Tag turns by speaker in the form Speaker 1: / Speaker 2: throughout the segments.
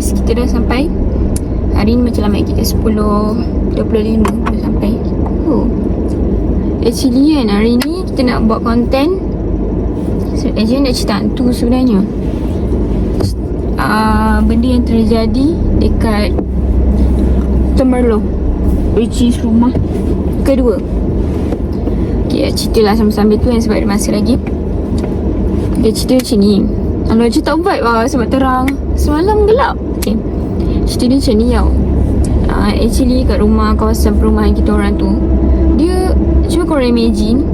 Speaker 1: guys Kita dah sampai. Hari ni macam lambat kita 10 25 dah sampai. Oh. Actually kan hari ni kita nak buat konten so, Actually nak cerita hantu sebenarnya. Uh, Benda yang terjadi dekat Temerloh Which is rumah kedua. Okay cerita lah sambil-sambil tu yang sebab ada masa lagi. Dia cerita macam ni Kalau cerita tak vibe lah sebab terang. Semalam gelap. Okay Cerita dia macam ni tau. Uh, Actually kat rumah kawasan perumahan kita orang tu Dia Cuba korang imagine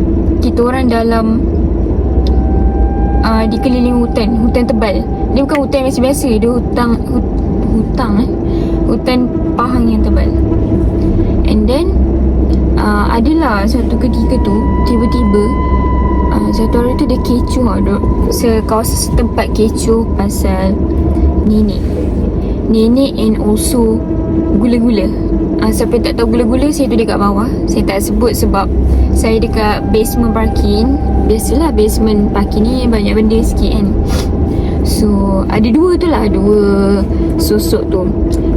Speaker 1: Kita orang dalam uh, Dikelilingi hutan Hutan tebal. Dia bukan hutan biasa-biasa Dia hutang hut, Hutang eh. Hutan pahang yang tebal. And then uh, Adalah satu ketika tu Tiba-tiba uh, Satu hari tu dia kecoh duk Sekawasan setempat kecoh Pasal Nenek. Nenek and also Gula-gula. Uh, Siapa tak tahu gula-gula Saya tu dekat bawah. Saya tak sebut sebab Saya dekat basement parking. Biasalah basement parking ni Banyak benda sikit kan. So Ada dua tu lah Dua Sosok tu.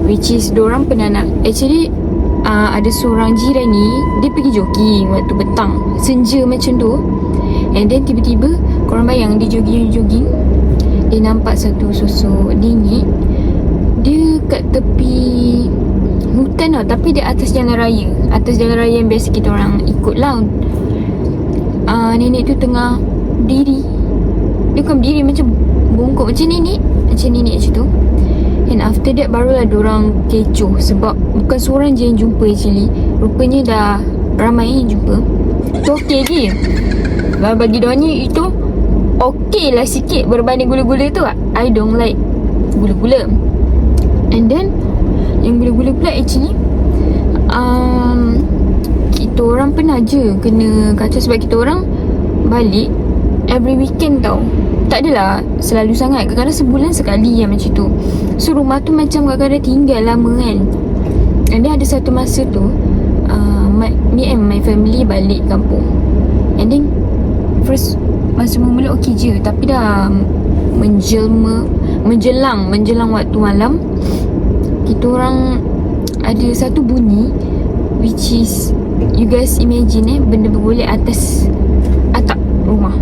Speaker 1: Which is Diorang pernah nak Actually uh, Ada seorang jiran ni Dia pergi jogging Waktu petang. Senja macam tu And then tiba-tiba Korang bayang Dia jogging-jogging. Dia nampak satu sosok Nenek Dia kat tepi Hutan tau Tapi dia atas jalan raya. Atas jalan raya yang biasa kita orang ikut lah. Uh, Nenek tu tengah Diri Dia bukan berdiri macam Bongkok. Macam nenek. Macam nenek macam tu. And after that barulah orang kecoh. Sebab bukan seorang je yang jumpa actually. Rupanya dah ramai yang jumpa. Okey je Kalau bagi ni itu Okey lah sikit berbanding gula-gula tu. I don't like gula-gula. And then Yang gula-gula pula actually um, Kita orang pernah je kena kacau sebab kita orang Balik Every weekend tau. Tak adalah selalu sangat Kadang-kadang sebulan sekali yang macam tu. So rumah tu macam kadang-kadang tinggal lama kan. And then ada satu masa tu uh, my, Me and my family balik kampung. And then First Masa mula okey je Tapi dah Menjelma Menjelang Menjelang waktu malam Kita orang Ada satu bunyi Which is You guys imagine eh Benda bergolek atas Atap rumah.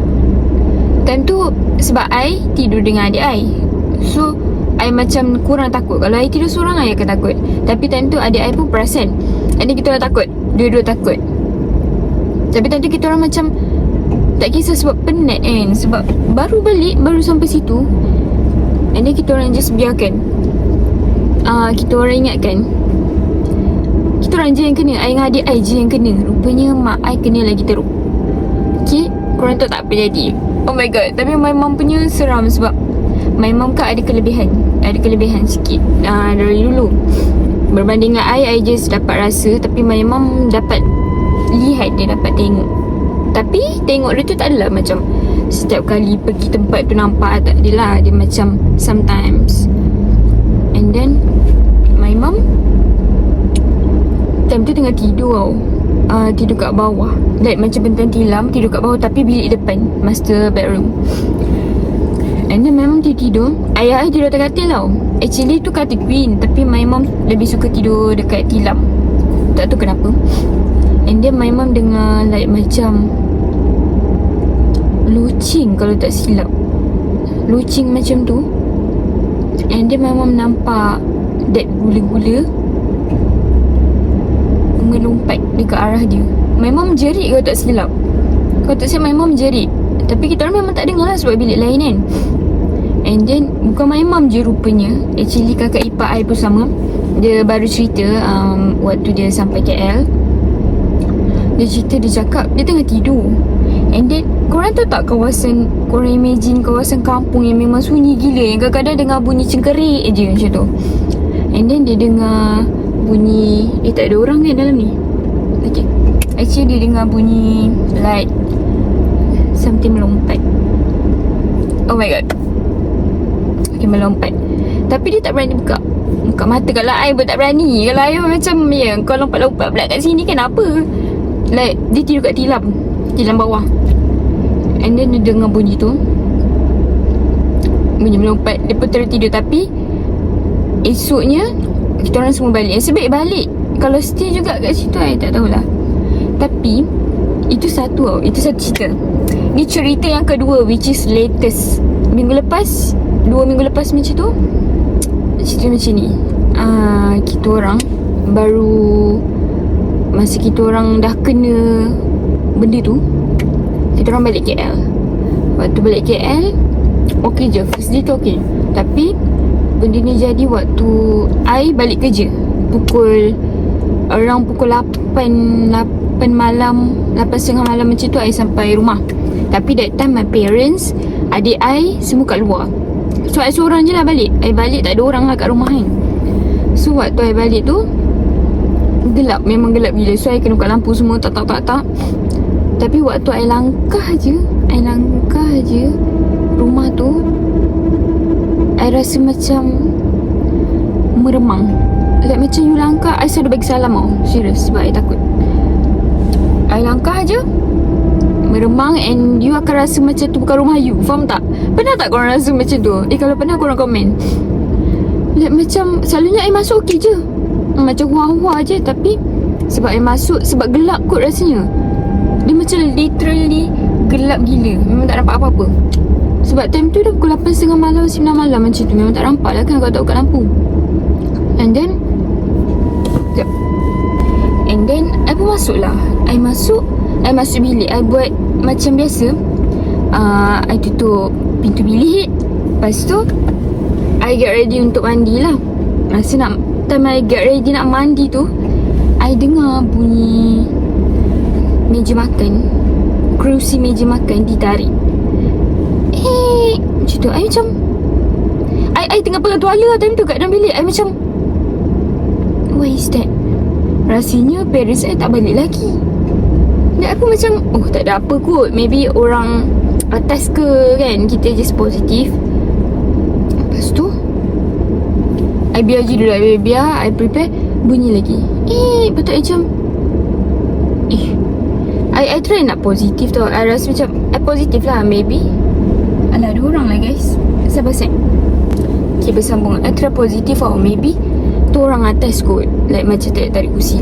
Speaker 1: Time tu Sebab I Tidur dengan adik I. So I macam kurang takut. Kalau I tidur seorang I akan takut. Tapi time tu adik I pun perasan. Then kita orang takut. Dua-dua takut. Tapi time tu kita orang macam Tak kisah sebab penat kan? Sebab baru balik Baru sampai situ And then kita orang just biarkan. Uh, Kita orang ingatkan. Kita orang je yang kena I dengan adik I je yang kena. Rupanya mak I kena lagi teruk. Okay? Korang tahu tak apa jadi? Oh my god Tapi my mom punya seram sebab My mom kan ada kelebihan. Ada kelebihan sikit uh, Dari dulu. Berbanding dengan I I just dapat rasa Tapi my mom dapat Lihat dia dapat tengok Tapi Tengok dia tu tak adalah macam Setiap kali pergi tempat tu nampak Tak adalah. Dia macam Sometimes. And then My mom Time tu tengah tidur tau. Uh, Tidur kat bawah. Like macam bentang tilam Tidur kat bawah Tapi bilik depan Master bedroom. And then mom dia tidur. Ayah tidur atas katil tau. Actually tu katil queen. Tapi my mom Lebih suka tidur dekat tilam. Tak tahu kenapa And then my mom dengar Like macam Lucing Kalau tak silap. Lucing macam tu. And then my mom nampak That gula-gula Melompat Dekat arah dia. My mom jerit kalau tak silap. Kalau tak silap my mom jerit. Tapi kita orang memang tak dengar lah Sebab bilik lain kan. And then Bukan my mom je rupanya. Actually kakak ipar I pun sama. Dia baru cerita um, Waktu dia sampai KL Dia cerita dia cakap Dia tengah tidur. And then Korang tahu tak kawasan Korang imagine kawasan kampung Yang memang sunyi gila Yang kadang-kadang dengar bunyi cengkerik je Macam tu. And then dia dengar Bunyi Eh tak ada orang kan dalam ni? Okay Actually dia dengar bunyi Like Something melompat. Oh my god. Okay melompat. Tapi dia tak berani buka Buka mata Kalau I pun tak berani. Kalau I macam Ya kau lompat-lompat pula kat sini kan apa Like Dia tidur kat tilam. Tilam bawah. And then dia dengar bunyi tu. Bunyi melompat. Dia pun terus tidur. Tapi Esoknya Kita orang semua balik. Nasib baik balik. Kalau stay juga kat situ I tak tahulah. Tapi Itu satu tau. Itu satu cerita. Ni cerita yang kedua Which is latest. Minggu lepas Dua minggu lepas macam tu Cerita macam ni. Uh, Kita orang Baru Masa kita orang dah kena Benda tu Kita orang balik KL Waktu balik KL Okay je First day tu okay Tapi Benda ni jadi waktu I balik kerja. Pukul Around pukul 8 8 malam 8.30 malam macam tu I sampai rumah. Tapi that time my parents Adik I Semua kat luar. So I seorang je lah balik. I balik tak ada orang lah kat rumah kan So waktu I balik tu Gelap Memang gelap gila. So I kena buka lampu semua Tak tak tak tak. Tapi waktu I langkah je I langkah je Rumah tu I rasa macam Meremang. Like macam you langkah I selalu bagi salam tau Serius Sebab I takut. I langkah je Meremang And you akan rasa macam tu Bukan rumah you. Faham tak? Pernah tak korang rasa macam tu? Eh kalau pernah korang komen. Like macam Selalunya I masuk okey je Macam wah-wah je Tapi Sebab I masuk Sebab gelap kot rasanya. Dia macam literally Gelap gila. Memang tak nampak apa-apa. Sebab time tu dah pukul 8.30 malam 9 malam macam tu. Memang tak nampak lah kan Kalau tak buka lampu. And then Sekejap. And then I pun masuk lah. I masuk I masuk bilik. I buat Macam biasa. Uh, I tutup Pintu bilik. Lepas tu I get ready untuk mandi lah. Masa nak Time I get ready nak mandi tu I dengar bunyi Meja makan Kerusi meja makan ditarik Eh Macam tu. I macam I, I tengah pegang tuala time tu kat dalam bilik. I macam What is that? Rasanya parents saya tak balik lagi. Dan aku macam Oh tak ada apa kot. Maybe orang Atas ke kan Kita just positif. Lepas tu I biar je dulu I biar I prepare Bunyi lagi. Eh Betul macam Eh. I, I try nak positif tau. I rasa macam I positif lah maybe. Alah ada orang lah guys. Sabar set Okay bersambung. I try positif tau maybe. Tu orang atas kot. Like macam tarik-tarik kursi.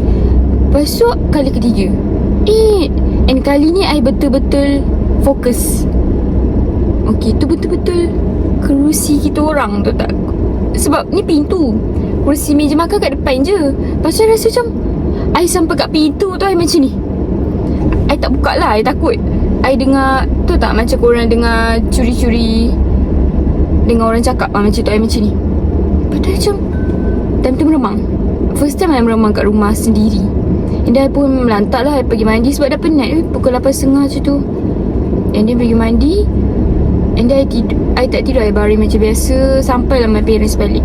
Speaker 1: Lepas tu kali ketiga. Eh And kali ni I betul-betul Fokus. Okay tu betul-betul Kerusi kita orang tu tak Sebab ni pintu. Kerusi meja makan kat depan je. Lepas tu I rasa macam I sampai kat pintu tu I macam ni. I tak buka lah I takut. I dengar Tu tak macam korang dengar Curi-curi? Dengar orang cakap lah Macam tu I macam ni. Lepas tu macam Time tu meremang. First time I meremang kat rumah sendiri. And then I pun melantak lah I pergi mandi Sebab dah penat. Eh, Pukul 8.30 macam tu. And then pergi mandi And then I, tidur, I tak tidur I baring macam biasa Sampailah my parents balik.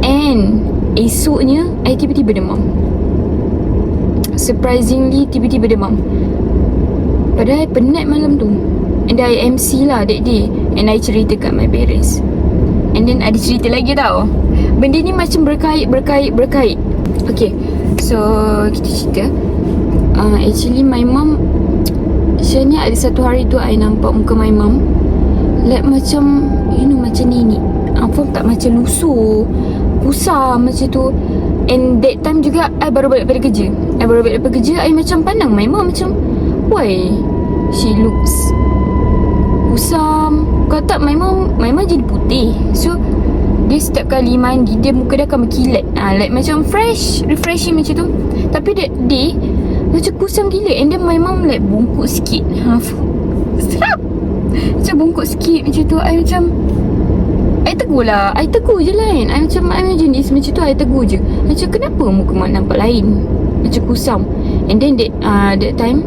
Speaker 1: And Esoknya I tiba-tiba demam. Surprisingly Tiba-tiba demam. Padahal I penat malam tu. And I MC lah that day. And I cerita kat my parents. And then ada cerita lagi tau. Benda ni macam berkait, berkait, berkait. Okay. So kita cerita. Uh, Actually my mum Sebenarnya ada satu hari tu I nampak muka my mum Like macam You know macam ni ni. Uh, Faham tak macam lusuh Kusam macam tu. And that time juga I baru balik dari kerja. I baru balik dari kerja I macam pandang my mum macam Why? She looks Kusam Kau tak my mum My mum jadi putih. So Dia setiap kali mandi Dia muka dia akan berkilat. Ah, Like macam fresh Refreshing macam tu. Tapi that day Macam kusam gila. And then my mum like Bungkuk sikit. Ha, Sedap Macam bungkuk sikit Macam tu I macam I tegur lah. I tegur je kan I macam I macam jenis macam tu I tegur je. Macam kenapa muka mak nampak lain? Macam kusam. And then that uh, That time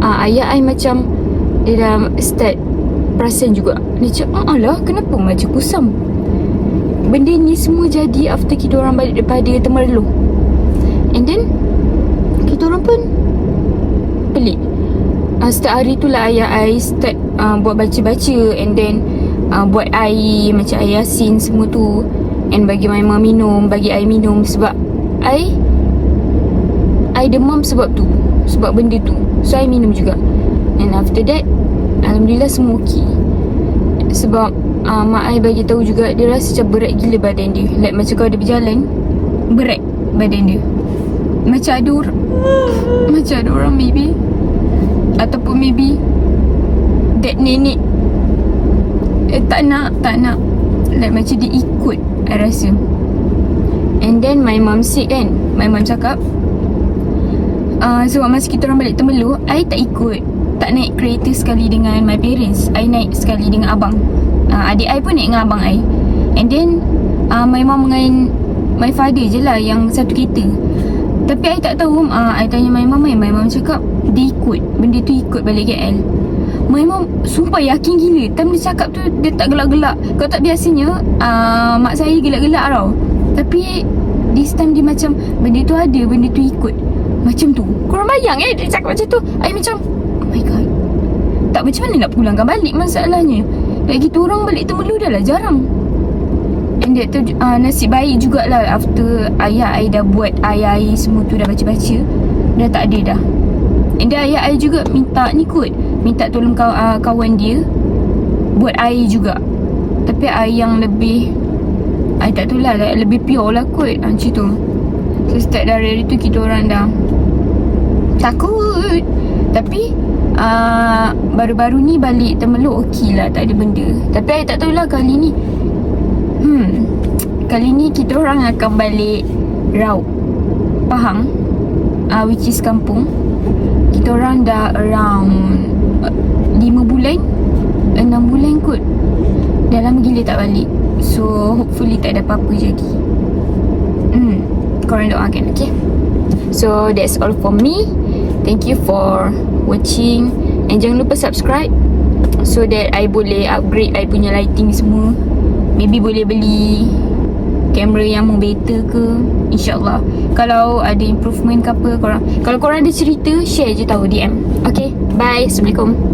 Speaker 1: uh, Ayah I macam Dia dah start Perasan juga. Dia macam ah lah Kenapa macam kusam? Benda ni semua jadi After kita orang balik daripada Temerloh And then Kita orang pun Pelik uh, Setiap hari tu lah ayah I start uh, Buat baca-baca And then uh, Buat air Macam air asin semua tu. And bagi my mum minum Bagi I minum Sebab I I demam sebab tu Sebab benda tu. So I minum juga. And after that Alhamdulillah semua okey Sebab uh, Mak I bagi tahu juga Dia rasa macam berat gila badan dia. Like macam kalau dia berjalan Berat badan dia. Macam ada orang Macam ada orang maybe Ataupun maybe That nenek eh, Tak nak Tak nak. Like macam dia ikut I rasa. And then my mom said kan My mom cakap uh, So masa kita orang balik Temeluk I tak ikut Tak naik kereta sekali dengan my parents. I naik sekali dengan abang. Uh, Adik I pun naik dengan abang I. And then uh, My mom dengan My father je lah Yang satu kereta Tapi I tak tahu uh, I tanya my mom I My mom cakap Dia ikut. Benda tu ikut balik KL My mom Sumpah yakin gila. Time dia cakap tu Dia tak gelak-gelak. Kalau tak biasanya uh, Mak saya gelak-gelak tau. Tapi This time dia macam Benda tu ada Benda tu ikut. Macam tu. Korang bayang eh Dia cakap macam tu. I macam Oh my god. Tak macam mana nak pulangkan balik Masalahnya? Lagi tu orang balik Temerloh dah lah jarang That tu uh, Nasib baik jugalah After ayah I dah buat Ayah I semua tu dah baca-baca. Dah tak ada dah. Then ayah I juga minta ni kot. Minta tolong kaw, uh, kawan dia Buat air juga. Tapi air yang lebih I tak tahu lah Lebih pure lah kot. Uh, Macam tu. So start dari hari tu Kita orang dah Takut. Tapi uh, Baru-baru ni balik Temeluk okey lah Tak ada benda. Tapi I tak tahulah kali ni Hmm. Kali ni kita orang akan balik Raub Pahang uh, Which is kampung. Kita orang dah around uh, 5 bulan 6 bulan kot. Dah lama gila tak balik. So hopefully tak ada apa-apa jadi. Hmm. Korang doakan okay So that's all for me. Thank you for watching. And jangan lupa subscribe So that I boleh upgrade I punya lighting semua Maybe boleh beli Kamera yang more better ke? InsyaAllah. Kalau ada improvement ke apa korang Kalau korang ada cerita Share je tahu DM Okay Bye. Assalamualaikum